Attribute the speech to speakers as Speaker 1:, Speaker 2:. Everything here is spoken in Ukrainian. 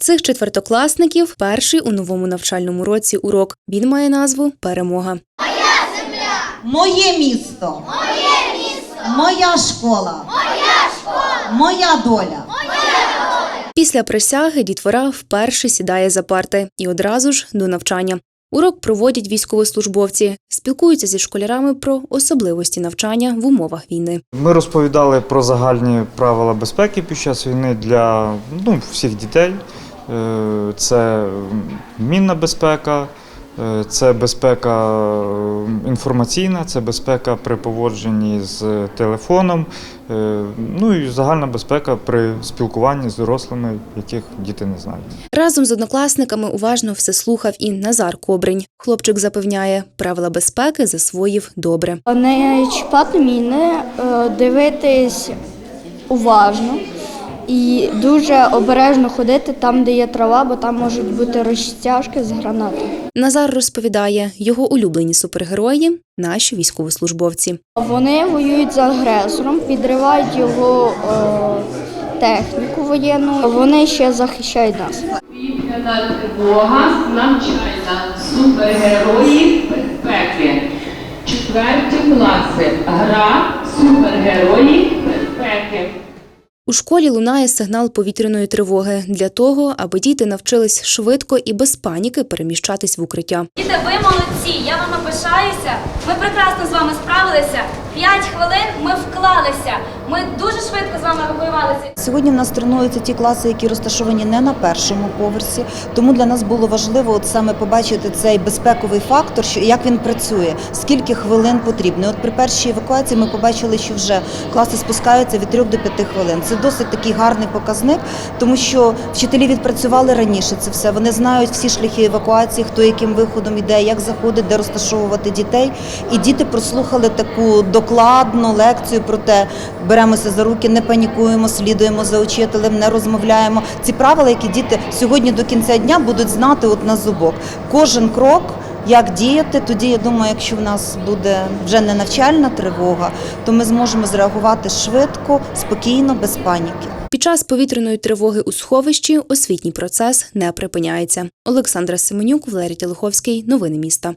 Speaker 1: цих четвертокласників перший у новому навчальному році урок. Він має назву Перемога.
Speaker 2: Моє місто. Моє місто. Моя школа. Моя школа. Моя доля.
Speaker 1: Після присяги дітвора вперше сідає за парти і одразу ж до навчання. Урок проводять військовослужбовці, спілкуються зі школярами про особливості навчання в умовах війни.
Speaker 3: Ми розповідали про загальні правила безпеки під час війни для ну, всіх дітей. Е, Це мінна безпека, е, це безпека інформаційна, це безпека при поводженні з телефоном, е, ну і загальна безпека при спілкуванні з дорослими, яких діти не знають.
Speaker 1: Разом з однокласниками уважно все слухав і Назар Кобринь. Хлопчик запевняє, правила безпеки засвоїв добре.
Speaker 4: Не чіпати міни, дивитись уважно і дуже обережно ходити там, де є трава, бо там можуть бути розтяжки з гранати.
Speaker 1: Назар розповідає, його улюблені супергерої наші військовослужбовці.
Speaker 4: Вони воюють з агресором, підривають його е, техніку воєнну. Вони ще захищають нас.
Speaker 5: Тривога навчальна супергерої безпеки. Четверті класи. Гра супергерої безпеки.
Speaker 1: У школі лунає сигнал повітряної тривоги для того, аби діти навчились швидко і без паніки переміщатись в укриття.
Speaker 6: Діти, ви молодці, я вами пишаюся. Ми прекрасно з вами справилися. П'ять хвилин ми вклалися. Ми дуже швидко з вами евакуювалися.
Speaker 2: Сьогодні в нас тренуються ті класи, які розташовані не на першому поверсі. Тому для нас було важливо от саме побачити цей безпековий фактор, що як він працює, скільки хвилин потрібно. От при першій евакуації ми побачили, що вже класи спускаються від 3 до 5 хвилин. Це досить такий гарний показник, тому що вчителі відпрацювали раніше це все. Вони знають всі шляхи евакуації, хто яким виходом іде, як заходить, де розташовувати дітей. І діти прослухали таку докладну лекцію про те, беремося за руки, не панікуємо, слідуємо за учителем, не розмовляємо. Ці правила, які діти сьогодні до кінця дня будуть знати от на зубок. Кожен крок. Як діяти, тоді я думаю, якщо в нас буде вже не навчальна тривога, то ми зможемо зреагувати швидко, спокійно, без паніки.
Speaker 1: Під час повітряної тривоги у сховищі освітній процес не припиняється. Олександра Семенюк, Валерій Тілиховський. Новини міста.